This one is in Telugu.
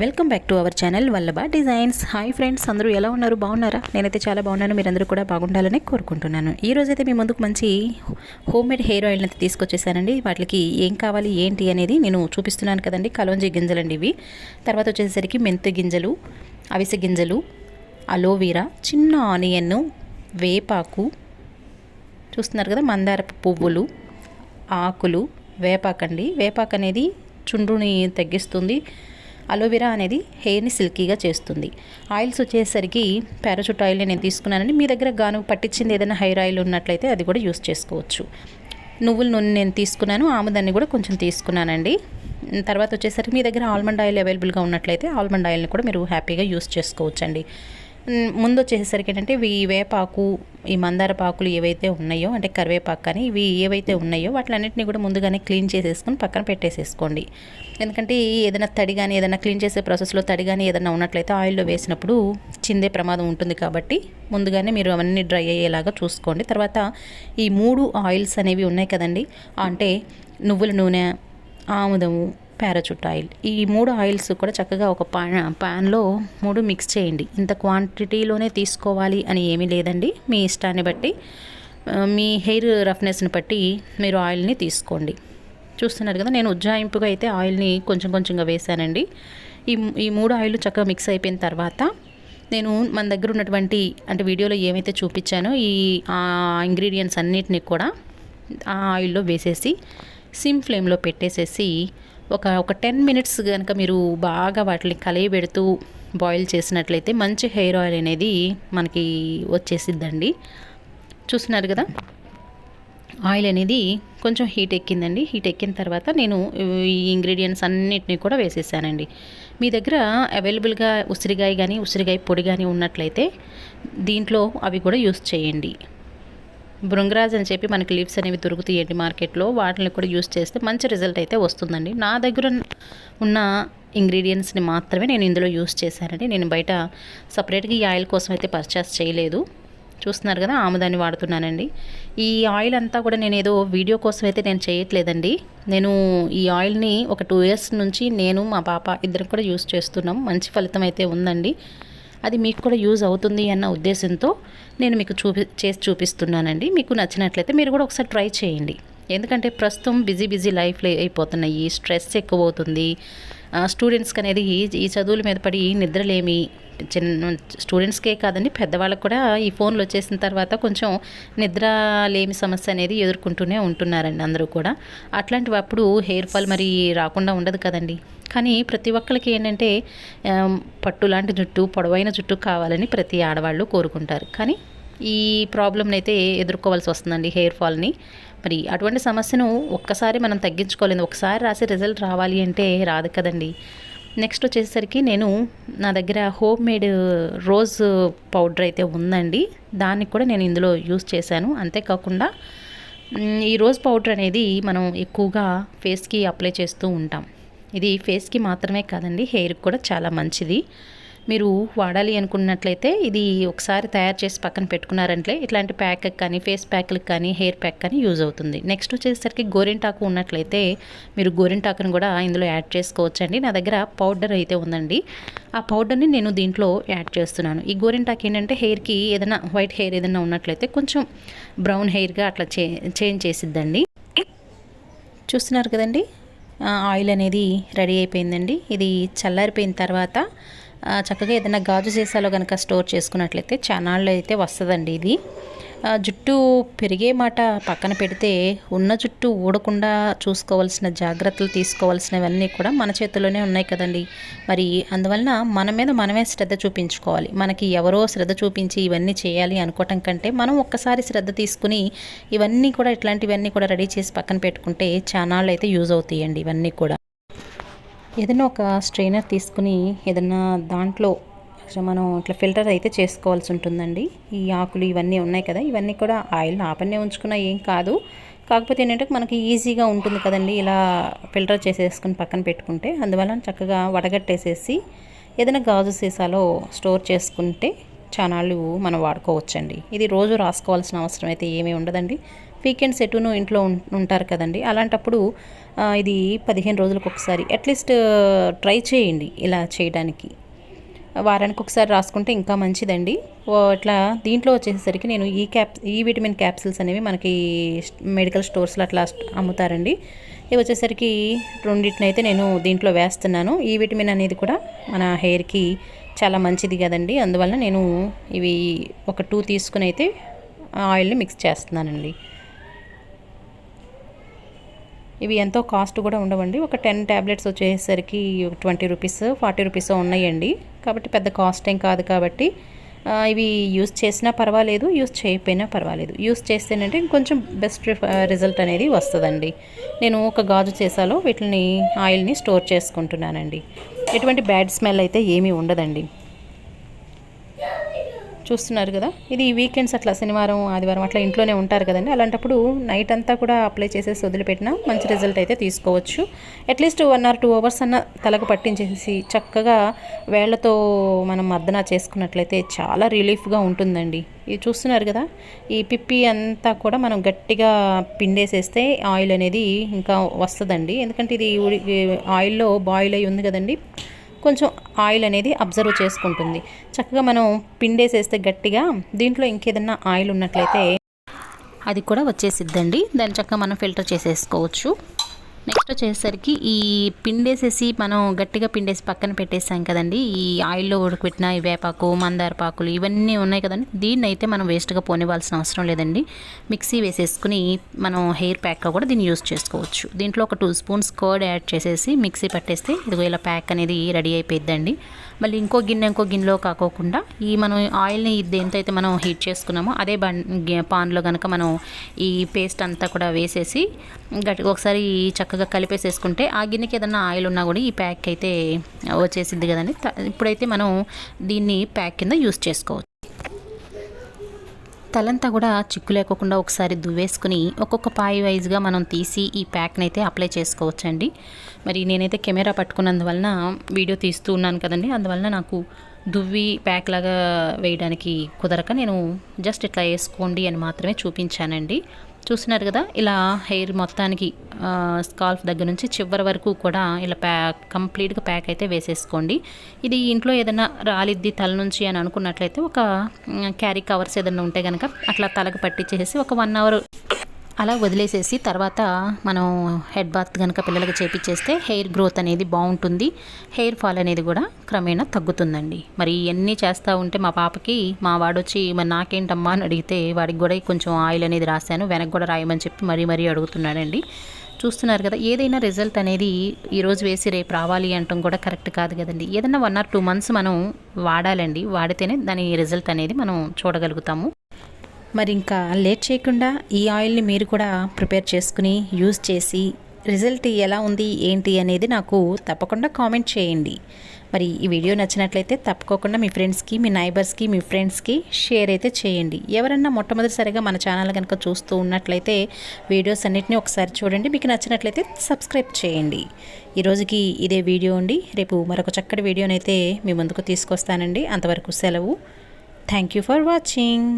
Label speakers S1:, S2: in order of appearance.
S1: Welcome back to our channel Vallabha designs hi friends అందరూ ఎలా ఉన్నారు? బాగున్నారా? నేనైతే చాలా బాగున్నాను. మీరందరూ కూడా బాగుండాలని కోరుకుంటున్నాను. ఈ రోజైతే మీ ముందుకు మంచి హోమ్ మేడ్ హెయిర్ ఆయిల్ అయితే తీసుకొచ్చేసానండి. వాటికి ఏం కావాలి ఏంటి అనేది నేను చూపిస్తున్నాను కదండి. కలోంజీ గింజలండి ఇవి. తర్వాత వచ్చేసరికి మెంతు గింజలు అవిసె గింజలు అలోవీరా చిన్న ఆనియన్ వేపాకు చూస్తున్నారు కదా మందార పువ్వులు ఆకులు వేపాకండి. వేపాకు అనేది చుండ్రుని తగ్గిస్తుంది. అలోవెరా అనేది హెయిర్ని సిల్కీగా చేస్తుంది. ఆయిల్స్ వచ్చేసరికి పారాషూట్ ఆయిల్ నేను తీసుకున్నానండి. మీ దగ్గర గాను పట్టించింది ఏదైనా హెయిర్ ఆయిల్ ఉన్నట్లయితే అది కూడా యూస్ చేసుకోవచ్చు. నువ్వుల నూనె నేను తీసుకున్నాను. ఆముదాన్ని కూడా కొంచెం తీసుకున్నానండి. తర్వాత వచ్చేసరికి మీ దగ్గర ఆల్మండ్ ఆయిల్ అవైలబుల్గా ఉన్నట్లయితే ఆల్మండ్ ఆయిల్ని కూడా మీరు హ్యాపీగా యూస్ చేసుకోవచ్చండి. ముందు వచ్చేసరికి ఏంటంటే ఇవి వేపాకు ఈ మందార పాకులు ఏవైతే ఉన్నాయో అంటే కరివేపాకు కానీ ఇవి ఏవైతే ఉన్నాయో వాటిలన్నింటినీ కూడా ముందుగానే క్లీన్ చేసేసుకొని పక్కన పెట్టేసేసుకోండి. ఎందుకంటే ఏదైనా తడి కానీ ఏదైనా క్లీన్ చేసే ప్రాసెస్లో తడి కానీ ఏదైనా ఉన్నట్లయితే ఆయిల్లో వేసినప్పుడు చిందే ప్రమాదం ఉంటుంది కాబట్టి ముందుగానే మీరు అవన్నీ డ్రై అయ్యేలాగా చూసుకోండి. తర్వాత ఈ మూడు ఆయిల్స్ అనేవి ఉన్నాయి కదండి అంటే నువ్వుల నూనె ఆముదము పారాచూట్ ఆయిల్. ఈ మూడు ఆయిల్స్ కూడా చక్కగా ఒక పాన్ పాన్లో మూడు మిక్స్ చేయండి. ఇంత క్వాంటిటీలోనే తీసుకోవాలి అని ఏమీ లేదండి. మీ ఇష్టాన్ని బట్టి మీ హెయిర్ రఫ్నెస్ని బట్టి మీరు ఆయిల్ని తీసుకోండి. చూస్తున్నారు కదా నేను ఉజ్జాయింపుగా అయితే ఆయిల్ని కొంచెం కొంచెంగా వేశానండి. ఈ ఈ మూడు ఆయిల్ చక్కగా మిక్స్ అయిపోయిన తర్వాత నేను మన దగ్గర ఉన్నటువంటి అంటే వీడియోలో ఏమైతే చూపించానో ఈ ఇంగ్రీడియంట్స్ అన్నిటిని కూడా ఆ ఆయిల్లో వేసేసి సిమ్ ఫ్లేమ్లో పెట్టేసేసి ఒక ఒక టెన్ మినిట్స్ కనుక మీరు బాగా వాటిని కలయబెడుతూ బాయిల్ చేసినట్లయితే మంచి హెయిర్ ఆయిల్ అనేది మనకి వచ్చేసిద్దండి. చూస్తున్నారు కదా? ఆయిల్ అనేది కొంచెం హీట్ ఎక్కిందండి. హీట్ ఎక్కిన తర్వాత నేను ఈ ఇంగ్రీడియంట్స్ అన్నిటినీ కూడా వేసేసానండి. మీ దగ్గర అవైలబుల్గా ఉసిరికాయ కానీ ఉసిరికాయ పొడి కానీ ఉన్నట్లయితే దీంట్లో అవి కూడా యూస్ చేయండి. బృంగరాజ్ అని చెప్పి మనకి లీవ్స్ అనేవి దొరుకుతాయండి మార్కెట్లో? వాటిని కూడా యూస్ చేస్తే మంచి రిజల్ట్ అయితే వస్తుందండి. నా దగ్గర ఉన్న ఇంగ్రీడియంట్స్ని మాత్రమే నేను ఇందులో యూస్ చేశానండి. నేను బయట సపరేట్గా ఈ ఆయిల్ కోసం అయితే పర్చేస్ చేయలేదు. చూస్తున్నారు కదా ఆముదాన్ని వాడుతున్నానండి. ఈ ఆయిల్ అంతా కూడా నేను ఏదో వీడియో కోసం అయితే నేను చేయట్లేదండి. నేను ఈ ఆయిల్ని ఒక టూ ఇయర్స్ నుంచి నేను మా పాప ఇద్దరు కూడా యూస్ చేస్తున్నాం. మంచి ఫలితం అయితే ఉందండి. అది మీకు కూడా యూజ్ అవుతుంది అన్న ఉద్దేశంతో నేను మీకు చూపి చేసి చూపిస్తున్నానండి. మీకు నచ్చినట్లయితే మీరు కూడా ఒకసారి ట్రై చేయండి. ఎందుకంటే ప్రస్తుతం బిజీ బిజీ లైఫ్లో అయిపోతున్నాయి స్ట్రెస్ ఎక్కువ అవుతుంది స్టూడెంట్స్కి అనేది ఈ- ఈ చదువుల మీద పడి నిద్రలేమి. చిన్న స్టూడెంట్స్కే కాదండి పెద్దవాళ్ళకు కూడా ఈ ఫోన్లు వచ్చేసిన తర్వాత కొంచెం నిద్ర లేమి సమస్య అనేది ఎదుర్కొంటూనే ఉంటున్నారండి అందరూ కూడా. అట్లాంటి అప్పుడు హెయిర్ ఫాల్ మరి రాకుండా ఉండదు కదండి. కానీ ప్రతి ఒక్కరికి ఏంటంటే పట్టు లాంటి జుట్టు పొడవైన జుట్టు కావాలని ప్రతి ఆడవాళ్ళు కోరుకుంటారు. కానీ ఈ ప్రాబ్లంని అయితే ఎదుర్కోవాల్సి వస్తుందండి హెయిర్ ఫాల్ని మరి అటువంటి సమస్యను ఒక్కసారి మనం తగ్గించుకోలేదు ఒకసారి రాసి రిజల్ట్ రావాలి అంటే రాదు కదండి. నెక్స్ట్ వచ్చేసరికి నేను నా దగ్గర హోమ్ మేడ్ రోజ్ పౌడర్ అయితే ఉందండి. దాన్ని కూడా నేను ఇందులో యూస్ చేశాను. అంతేకాకుండా ఈ రోజ్ పౌడర్ అనేది మనం ఎక్కువగా ఫేస్కి అప్లై చేస్తూ ఉంటాం. ఇది ఫేస్కి మాత్రమే కాదండి హెయిర్కి కూడా చాలా మంచిది. మీరు వాడాలి అనుకున్నట్లయితే ఇది ఒకసారి తయారు చేసి పక్కన పెట్టుకున్నారంటే ఇట్లాంటి ప్యాక్ కానీ ఫేస్ ప్యాక్లకు కానీ హెయిర్ ప్యాక్ కానీ యూజ్ అవుతుంది. నెక్స్ట్ వచ్చేసరికి గోరింటాకు ఉన్నట్లయితే మీరు గోరింటాకును కూడా ఇందులో యాడ్ చేసుకోవచ్చండి. నా దగ్గర పౌడర్ అయితే ఉందండి. ఆ పౌడర్ని నేను దీంట్లో యాడ్ చేస్తున్నాను. ఈ గోరింటాకు ఏంటంటే హెయిర్కి ఏదైనా వైట్ హెయిర్ ఏదైనా ఉన్నట్లయితే కొంచెం బ్రౌన్ హెయిర్గా అట్లా చే చేంజ్ చేసిద్దండి. చూస్తున్నారు కదండి? ఆయిల్ అనేది రెడీ అయిపోయిందండి. ఇది చల్లారిపోయిన తర్వాత చక్కగా ఏదైనా గాజు సీసాలో కనుక స్టోర్ చేసుకున్నట్లయితే చానాళ్ళు అయితే వస్తుందండి ఇది. జుట్టు పెరిగే మాట పక్కన పెడితే ఉన్న జుట్టు ఊడకుండా చూసుకోవాల్సిన జాగ్రత్తలు తీసుకోవాల్సినవన్నీ కూడా మన చేతుల్లోనే ఉన్నాయి కదండి. మరి అందువలన మన మీద మనమే శ్రద్ధ చూపించుకోవాలి. మనకి ఎవరో శ్రద్ధ చూపించి ఇవన్నీ చేయాలి అనుకోవటం కంటే మనం ఒక్కసారి శ్రద్ధ తీసుకుని ఇవన్నీ కూడా ఇట్లాంటివన్నీ కూడా రెడీ చేసి పక్కన పెట్టుకుంటే చానాళ్ళు అయితే యూజ్ అవుతాయండి ఇవన్నీ కూడా. ఏదైనా ఒక స్ట్రైనర్ తీసుకుని ఏదైనా దాంట్లో అసలు మనం ఇట్లా ఫిల్టర్ అయితే చేసుకోవాల్సి ఉంటుందండి. ఈ ఆకులు ఇవన్నీ ఉన్నాయి కదా ఇవన్నీ కూడా ఆయిల్ ఆపన్నే ఉంచుకున్నా ఏం కాదు. కాకపోతే ఏంటంటే మనకి ఈజీగా ఉంటుంది కదండి ఇలా ఫిల్టర్ చేసేసుకుని పక్కన పెట్టుకుంటే. అందువల్ల చక్కగా వడగట్టేసేసి ఏదైనా గాజు సీసాలో స్టోర్ చేసుకుంటే చానాళ్ళు మనం వాడుకోవచ్చండి. ఇది రోజు రాసుకోవాల్సిన అవసరం అయితే ఏమీ ఉండదండి. వీకెండ్స్ ఎటునో ఇంట్లో ఉం- ఉంటారు కదండి. అలాంటప్పుడు ఇది పదిహేను రోజులకు ఒకసారి. అట్లీస్ట్ ట్రై చేయండి ఇలా చేయడానికి. వారానికి ఒకసారి రాసుకుంటే ఇంకా మంచిదండి. అట్లా ఇట్లా దీంట్లో వచ్చేసరికి నేను ఈ క్యాప్ ఈ విటమిన్ క్యాప్సిల్స్ అనేవి మనకి మెడికల్ స్టోర్స్లో అట్లా అమ్ముతారండి. ఇవి వచ్చేసరికి రెండింటినైతే నేను దీంట్లో వేస్తున్నాను. ఈ విటమిన్ అనేది కూడా మన హెయిర్కి చాలా మంచిది కదండి. అందువల్ల నేను ఇవి ఒక టూ తీసుకుని అయితే ఆయిల్ని మిక్స్ చేస్తున్నానండి. ఇవి ఎంతో కాస్ట్ కూడా ఉండవండి. ఒక టెన్ ట్యాబ్లెట్స్ వచ్చేసరికి ట్వంటీ రూపీస్ ఫార్టీ రూపీస్ ఉన్నాయండి. కాబట్టి పెద్ద కాస్ట్ ఏం కాదు కాబట్టి ఇవి యూస్ చేసినా పర్వాలేదు యూస్ చేయకపోయినా పర్వాలేదు. యూస్ చేస్తేనంటే ఇంకొంచెం బెస్ట్ రిజల్ట్ అనేది వస్తుందండి. నేను ఒక గాజు చేసాలో వీటిని ఆయిల్ని స్టోర్ చేసుకుంటున్నానండి. ఎటువంటి బ్యాడ్ స్మెల్ అయితే ఏమీ ఉండదండి. చూస్తున్నారు కదా. ఇది వీకెండ్స్ అట్లా శనివారం ఆదివారం అట్లా ఇంట్లోనే ఉంటారు కదండి. అలాంటప్పుడు నైట్ అంతా కూడా అప్లై చేసేసి వదిలిపెట్టినా మంచి రిజల్ట్ అయితే తీసుకోవచ్చు. At least one or two hours అన్న తలకు పట్టించేసి చక్కగా వేళ్ళతో మనం మర్దన చేసుకున్నట్లయితే చాలా రిలీఫ్గా ఉంటుందండి. ఇది చూస్తున్నారు కదా. ఈ పిప్పి అంతా కూడా మనం గట్టిగా పిండేసేస్తే ఆయిల్ అనేది ఇంకా వస్తుందండి. ఎందుకంటే ఇది ఆయిల్లో బాయిల్ అయి ఉంది కదండి. కొంచెం ఆయిల్ అనేది అబ్జర్వ్ చేసుకుంటుంది. చక్కగా మనం పిండేసేస్తే గట్టిగా దీంట్లో ఇంకేదన్నా ఆయిల్ ఉన్నట్లయితే అది కూడా వచ్చేసిద్దండి. దాన్ని చక్కగా మనం ఫిల్టర్ చేసేసుకోవచ్చు. నెక్స్ట్ వచ్చేసరికి ఈ పిండేసేసి మనం గట్టిగా పిండేసి పక్కన పెట్టేసాం కదండి. ఈ ఆయిల్లో ఉడకబెట్టిన ఈ వేపాకు మందార పాకులు ఇవన్నీ ఉన్నాయి కదండి. దీన్ని అయితే మనం వేస్ట్గా పోనివ్వాల్సిన అవసరం లేదండి. మిక్సీ వేసేసుకుని మనం హెయిర్ ప్యాక్గా కూడా దీన్ని యూస్ చేసుకోవచ్చు. దీంట్లో ఒక టూ స్పూన్స్ కర్డ్ యాడ్ చేసేసి మిక్సీ పట్టేస్తే ఇదిగో ఇలా ప్యాక్ అనేది రెడీ అయిపోయిద్దండి. మళ్ళీ ఇంకో గిన్నె ఇంకో గిన్నెలో కాకోకుండా ఈ మనం ఆయిల్ని దేంతో అయితే మనం హీట్ చేసుకున్నామో అదే పాన్లో కనుక మనం ఈ పేస్ట్ అంతా కూడా వేసేసి గట్టిగా ఒకసారి చక్కగా కలిపేసేసుకుంటే ఆ గిన్నెకి ఏదన్నా ఆయిల్ ఉన్నా కూడా ఈ ప్యాక్ అయితే వచ్చేసింది కదండి. త- ఇప్పుడైతే మనం దీన్ని ప్యాక్ కింద యూస్ చేసుకోవచ్చు. తలంతా కూడా చిక్కు లేకోకుండా ఒకసారి దువ్వేసుకుని ఒక్కొక్క పాయి వైజ్గా మనం తీసి ఈ ప్యాక్ని అయితే అప్లై చేసుకోవచ్చండి. మరి నేనైతే కెమెరా పట్టుకున్నందువలన వీడియో తీస్తూ ఉన్నాను కదండి. అందువలన నాకు దువ్వి ప్యాక్ లాగా వేయడానికి కుదరక నేను జస్ట్ ఇట్లా వేసుకోండి అని మాత్రమే చూపించానండి. చూస్తున్నారు కదా ఇలా హెయిర్ మొత్తానికి స్కాల్ఫ్ దగ్గర నుంచి చివరి వరకు కూడా ఇలా ప్యాక్ కంప్లీట్గా ప్యాక్ అయితే వేసేసుకోండి. ఇది ఇంట్లో ఏదైనా రాలిద్ది తల నుంచి అని అనుకున్నట్లయితే ఒక క్యారీ కవర్స్ ఏదైనా ఉంటే కనుక అట్లా తలకు పట్టించేసి ఒక వన్ అవర్ అలా వదిలేసేసి తర్వాత మనం హెడ్ బాత్ కనుక పిల్లలకి చేపించేస్తే హెయిర్ గ్రోత్ అనేది బాగుంటుంది. హెయిర్ ఫాల్ అనేది కూడా క్రమేణా తగ్గుతుందండి. మరి ఇవన్నీ చేస్తూ ఉంటే మా పాపకి మా వాడొచ్చి మరి నాకేంటమ్మా? అని అడిగితే వాడికి కూడా కొంచెం ఆయిల్ అనేది రాశాను. వెనక్కి కూడా రాయమని చెప్పి మరీ మరీ అడుగుతున్నాడండి. చూస్తున్నారు కదా ఏదైనా రిజల్ట్ అనేది ఈరోజు వేసి రేపు రావాలి అంటాం కూడా కరెక్ట్ కాదు కదండి. ఏదైనా వన్ ఆర్ టూ మంత్స్ మనం వాడాలండి. వాడితేనే దాని రిజల్ట్ అనేది మనం చూడగలుగుతాము. మరి ఇంకా లేట్ చేయకుండా ఈ ఆయిల్ని మీరు కూడా ప్రిపేర్ చేసుకుని యూజ్ చేసి రిజల్ట్ ఎలా ఉంది ఏంటి అనేది నాకు తప్పకుండా కామెంట్ చేయండి. మరి ఈ వీడియో నచ్చినట్లయితే తప్పకోకుండా మీ ఫ్రెండ్స్కి మీ నైబర్స్కి మీ ఫ్రెండ్స్కి షేర్ అయితే చేయండి. ఎవరన్నా మొట్టమొదటిసారిగా మన ఛానల్ కనుక చూస్తూ ఉన్నట్లయితే వీడియోస్ అన్నిటిని ఒకసారి చూడండి. మీకు నచ్చినట్లయితే సబ్స్క్రైబ్ చేయండి. ఈరోజుకి ఇదే వీడియో అండి. రేపు మరొక చక్కటి వీడియోనైతే మీ ముందుకు తీసుకొస్తానండి. అంతవరకు సెలవు. Thank you for watching.